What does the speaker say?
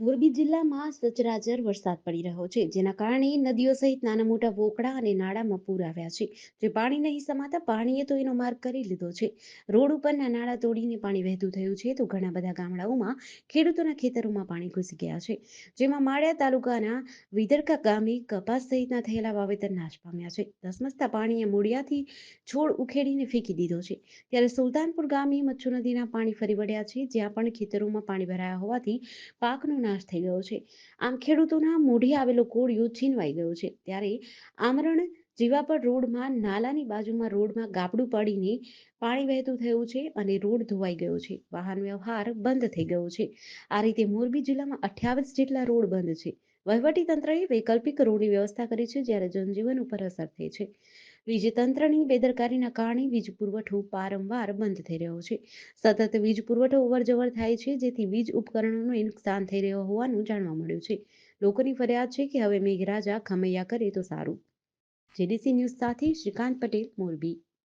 મોરબી જિલ્લામાં સચરાચર વરસાદ પડી રહ્યો છે. જેના કારણે નદીઓ સહિત નાના મોટા વોકડા અને નાળામાં પૂર આવ્યા છે. જે પાણી નહીં સમાતા પાણીએ તો એનો માર્ગ કરી લીધો છે. રોડ ઉપરના નાળા તોડીને પાણી વહેતું થયું છે તો ઘણા બધા ગામડાઓમાં ખેડૂતોના ખેતરોમાં પાણી ઘૂસી ગયા છે. જેમાં માળિયા તાલુકાના વિદરકા ગામે કપાસ સહિતના થયેલા વાવેતર નાશ પામ્યા છે. ધસમસતા પાણીએ મૂળિયાથી છોડ ઉખેડીને ફેંકી દીધો છે. ત્યારે સુલતાનપુર ગામે મચ્છુ નદીના પાણી ફરી વળ્યા છે. જ્યાં પણ ખેતરોમાં પાણી ભરાયા હોવાથી પાકનો નાશ થઈ ગયો છે. આમ ખેડૂતોના મોઢે આવેલો કોળિયો છીનવાઈ ગયો છે. ત્યારે આમરણ જીવાપર રોડમાં, નાલાની બાજુમાં રોડમાં ગાબડું પડીને પાણી વહેતું થયું છે અને રોડ ધોવાઈ ગયો છે. વાહન વ્યવહાર બંધ થઈ ગયો છે. આ રીતે મોરબી જિલ્લામાં અઠ્યાવીસ જેટલા રોડ બંધ છે. વહીવટી તંત્રએ વૈકલ્પિક રોડની વ્યવસ્થા કરી છે, જ્યારે જનજીવન ઉપર અસર થઈ છે. વીજતંત્રની બેદરકારીના કારણે વીજ પુરવઠો વારંવાર બંધ થઈ રહ્યો છે. સતત વીજ પુરવઠો અવરજવર થાય છે, જેથી વીજ ઉપકરણોને નુકસાન થઈ રહ્યો હોવાનું જાણવા મળ્યું છે. લોકોની ફરિયાદ છે કે હવે મેઘરાજા ખમૈયા કરે તો સારું. જેડીસી ન્યૂઝ સાથે શ્રીકાંત પટેલ, મોરબી.